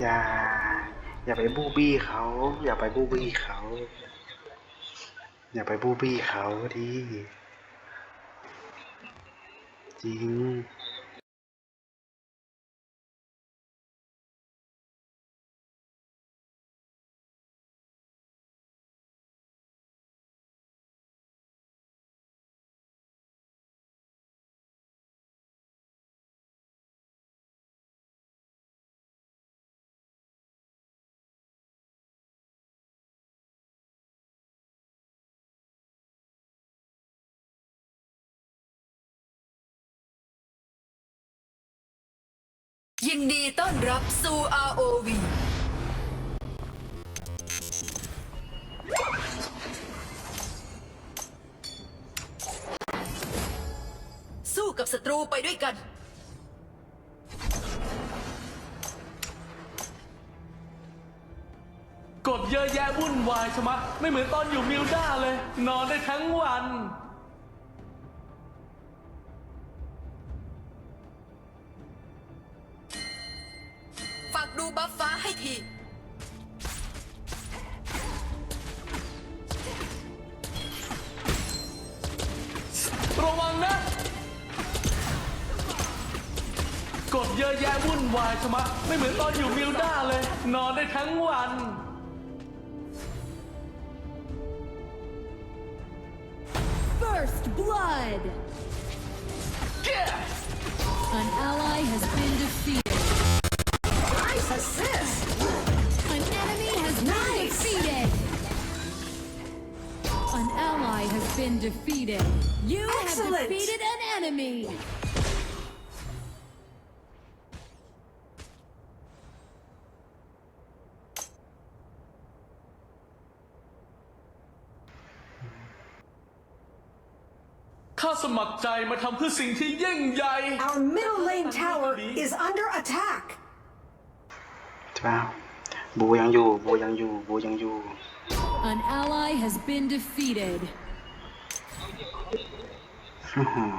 อย่า อย่าไปบูบี้เขา อย่าไปบูบี้เขา อย่าไปบูบี้เขาดิจริง ยินดีต้อนรับสู่ ROV สู้กับศัตรูไปด้วยกัน กดเยอะแยะวุ่นวายชะมัดไม่เหมือนตอนอยู่มิลด้าเลย นอนได้ทั้งวัน ฝากดูบัฟฟ้าให้ทีระวังนะ กดเยอะแยะวุ่นวายชะมัดไม่เหมือนตอนอยู่มิลด้าเลย นอนได้ทั้งวัน First blood! An ally has been defeated. You Excellent. have defeated an enemy. ข้าสมัครใจมาทำเพื่อสิ่งที่ยิ่งใหญ่ Our middle lane tower is under attack. ใช่เปล่าบูยังอยู่บูยังอยู่บูยังอยู่ An ally has been defeated. อื้อหือ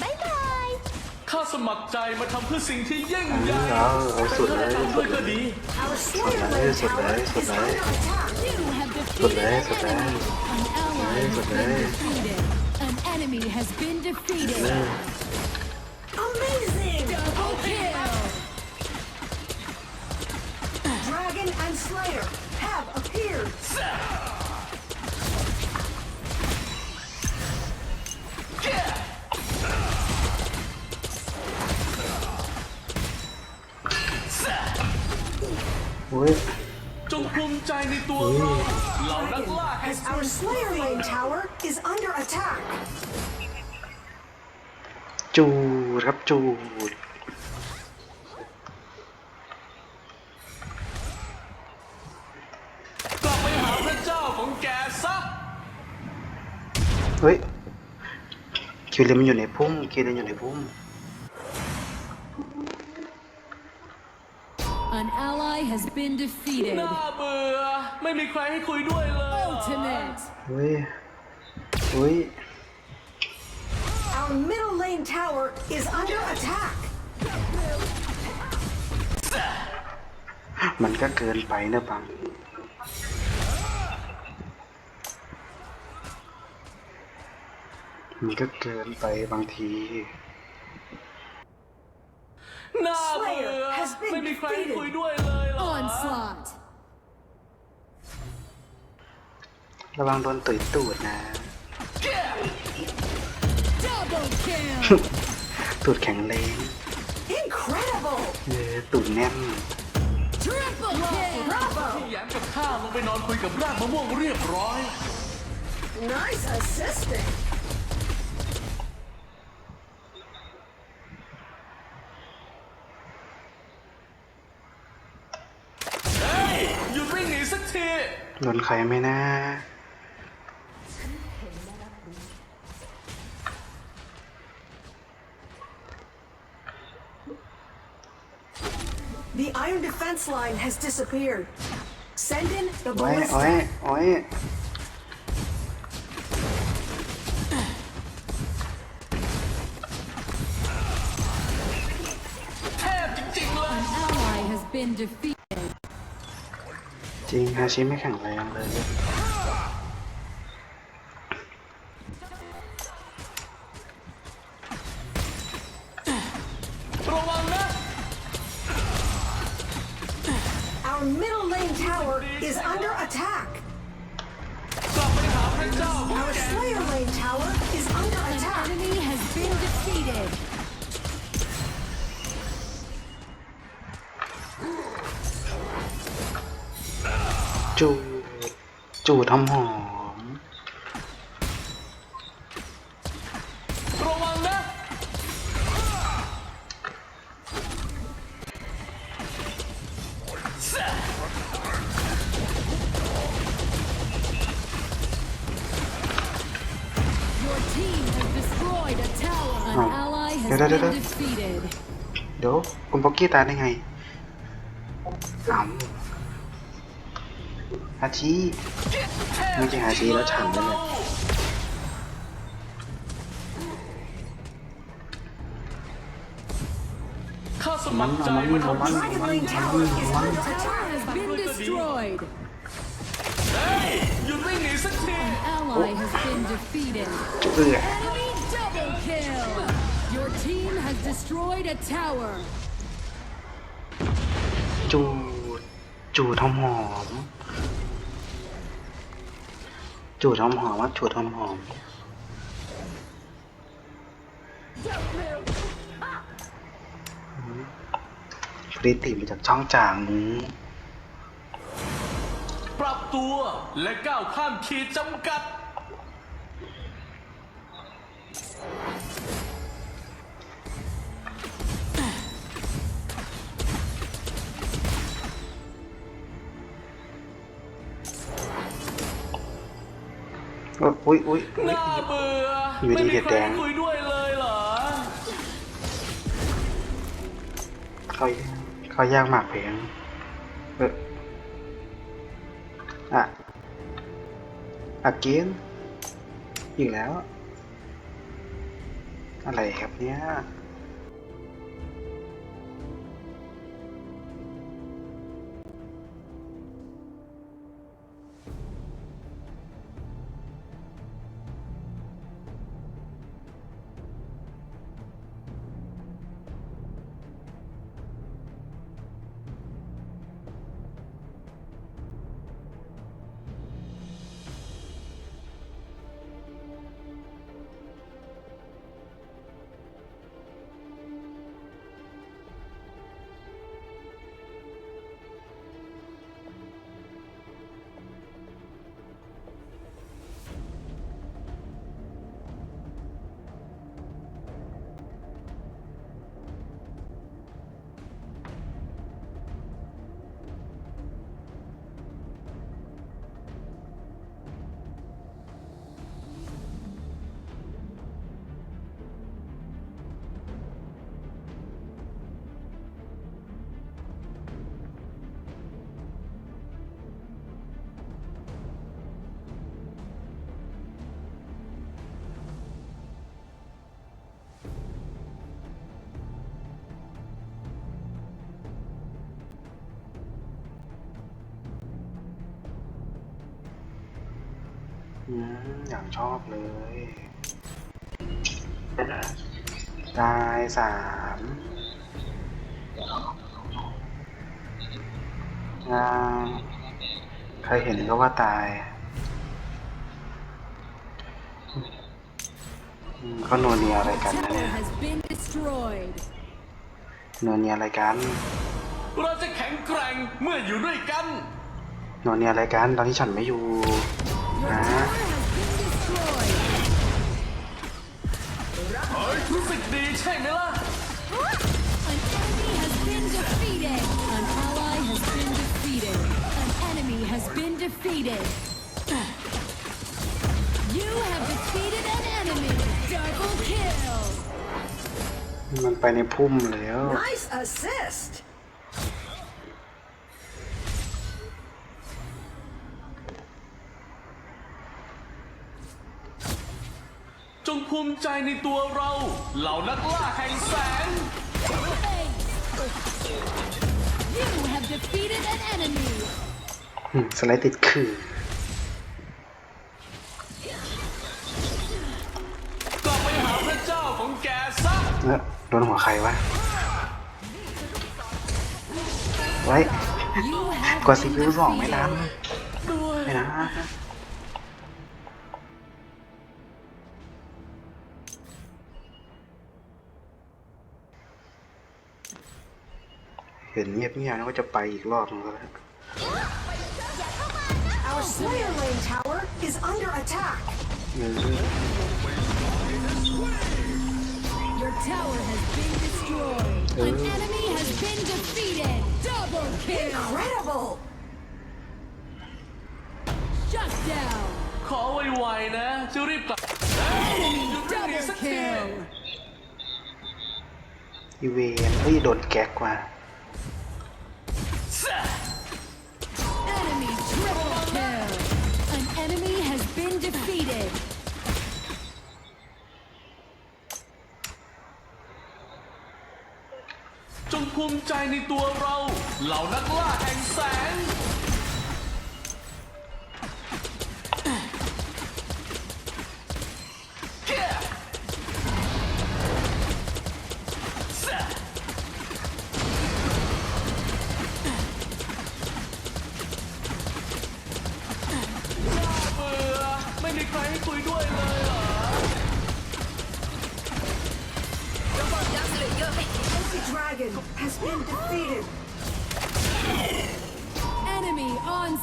Bye bye. ข้าสมัครใจมาทำเพื่อสิ่งที่ยิ่งอันใหนี้ญ่เอาเอาสุดเลยทำสุด้วดยเลก็ยดี Our Slayer Suddenly, lane tower suddenly, is suddenly. under attack. You have Good defeated day, an good day. enemy. An ally Good day, has good been day. defeated. An enemy has been defeated. ล่าแห่ง Our Slayer lane tower is under attack. จูดครับจูดกลับไปหาพระเจ้าของแกซะเฮ้ยคิวเลนมันอยู่ในพุ่มคิวเลนอยู่ในพุ่ม An ally has been defeated. น่าเบื่อ ไม่มีใครให้คุยด้วยเลย Ultimate. เฮ้ยเฮ้ย Our middle lane tower is under attack. มันก็เกินไปนะบัง มันก็เกินไปบางที น่าเบื่อ Slayer has been ไม่มีใครให้ defeated. คุยด้วยเลยเหรอ Onslaught. ระวังโดนตุยตูดนะ Double kill. ตูดแข็งแรง Incredible! เออตูดแน่น Triple kill. Bravo! แยมกับข้าลงไปนอนคุยกับรากมะม่วงเรียบร้อย Nice assisting. เฮ้ยหยุดวิ่งหนีสักที โดนใครไหมนะ The iron defense line has disappeared. Send in the โอ้ยโอ้ย ballista. โอ้ยแทบจริงๆเลย An ally has been been defeated. จริงฮาชิไม่แข็งแรงเลย is under attack. กลับไปหาพระเจ้าพวก Our แก Slayer lane tower is under An attack. enemy has been defeated. จูจูทำ คุณป๊อกกี้ตายได้ไงอ้าวอาชีไม่ใช่อาชีแล้วฉันนั่นแหละมันมันมันมันมันมันเบื่อ Your team has destroyed a tower. จูจูทำหอมจูทำหอมว่าจูทำหอมฟริติมาจากช่องจางปรับตัวและก้าวข้ามขีดจำกัด อุ้ยอุ้ยน่าเบื่ออยู่ดีไม่เด็ดแดงคุยด้วยเลยเหรอเขาเขาย่างหมากเพลงเอออะอะเกนอีกแล้ว อะไรครับเนี้ย อืมอย่างชอบเลยตายสามงามใครเห็นก็ว่าตายอืมเขาโนวเนียอะไรกันนะ Tower เนี่ย has been destroyed. โนวเนียอะไรกันเราจะแข็งแกร่งเมื่ออยู่ด้วยกันโนวเนียอะไรกันตอนที่ฉันไม่อยู่ Your นะ tower has been destroyed. เฮ้ยรู้สึกดีใช่ไหมล่ะ An enemy has been defeated. An ally has been defeated. An enemy has been defeated. You have defeated an enemy. Double kill. มันไปในพุ่มแล้ว Nice assist. จงภูมิใจในตัวเรา เหล่านักล่าแห่งแสง You have defeated an enemy. อืมสไลด์ติดคือ กลับไปหาพระเจ้าของแกซะ เออโดนหัวใครวะไว้ You have กดส been กิลสองไม่ทัน defeated. ด้วยไม่นะ เห็นเงียบเงียบแล้วก็จะไปอีกรอบนึงแล้ว Our Slayer Lane Tower is under attack. เออ Your tower has been destroyed. An enemy has been defeated. Double kill. Incredible! Shut down. ขอไวๆนะจะรีบกลับ Enemy double kill. อีเวนเฮ้ยโดนแก๊กว่ะ ภูมิใจในตัวเรา เหล่านักล่าแห่งแสง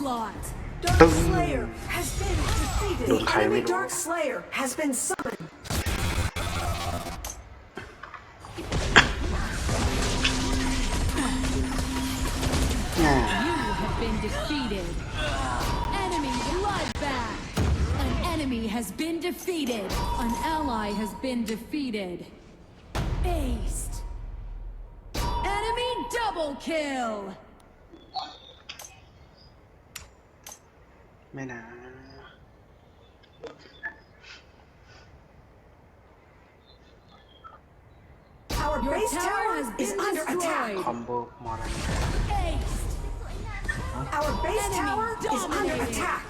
onslaught. Dark Boom. Slayer has been defeated. The enemy Dark Slayer has been summoned. You have been defeated. Enemy bloodbath. An enemy has been defeated. An ally has been defeated. Aced. Enemy double kill. ไม่นะ Our Your base tower tower has is been under attack. destroyed. คอมโบมอรัน Aced. Our base Enemy tower is under dominated. attack.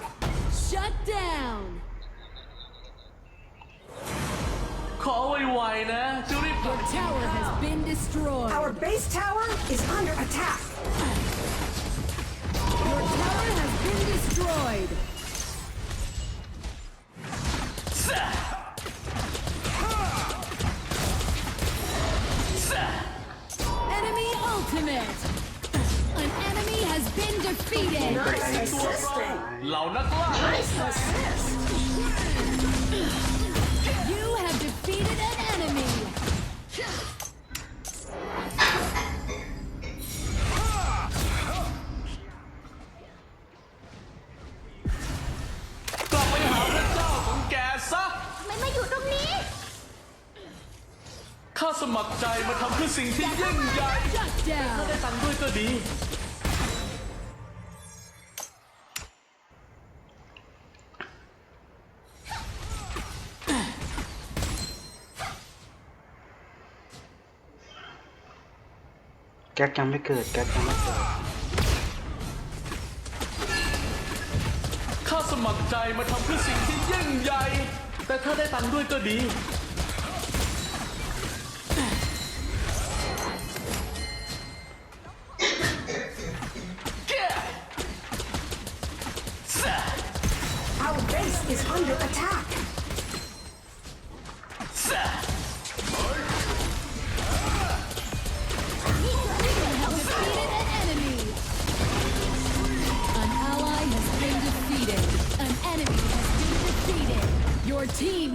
Shut down. ขอไวๆนะ จะรีบกลับ Your tower has been destroyed. Our base tower is under attack. มัครใจมาทำเพื่อสิ่งที่ยิ่งใหญ่ Shut ได้ down. ตังค์ด้วยก็ดี แก๊กยังไม่เกิดแก๊กยังไม่เกิดข้าสมัครใจมาทำเพื่อสิ่งที่ยิ่งใหญ่ แต่ถ้าได้ตังค์ด้วยก็ดี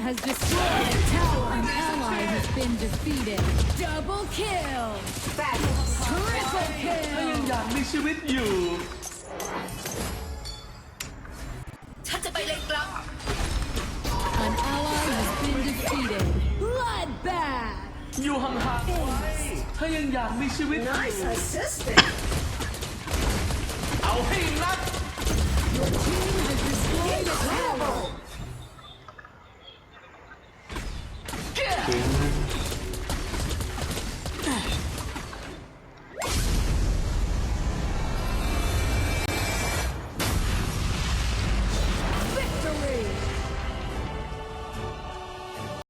has destroyed a tower. An ally has been defeated. Double kill. Fabulous. Triple ถ้ายัง kill. อยากมีชีวิตอยู่ ฉันจะไปเลนกลาง An ally has been defeated. Bloodbath. อยู่ห่างๆไว้ถ้ายังอยากมีชีวิตอยู่ Nice assisting. เอาให้นัก Your team has destroyed a tower. Incredible.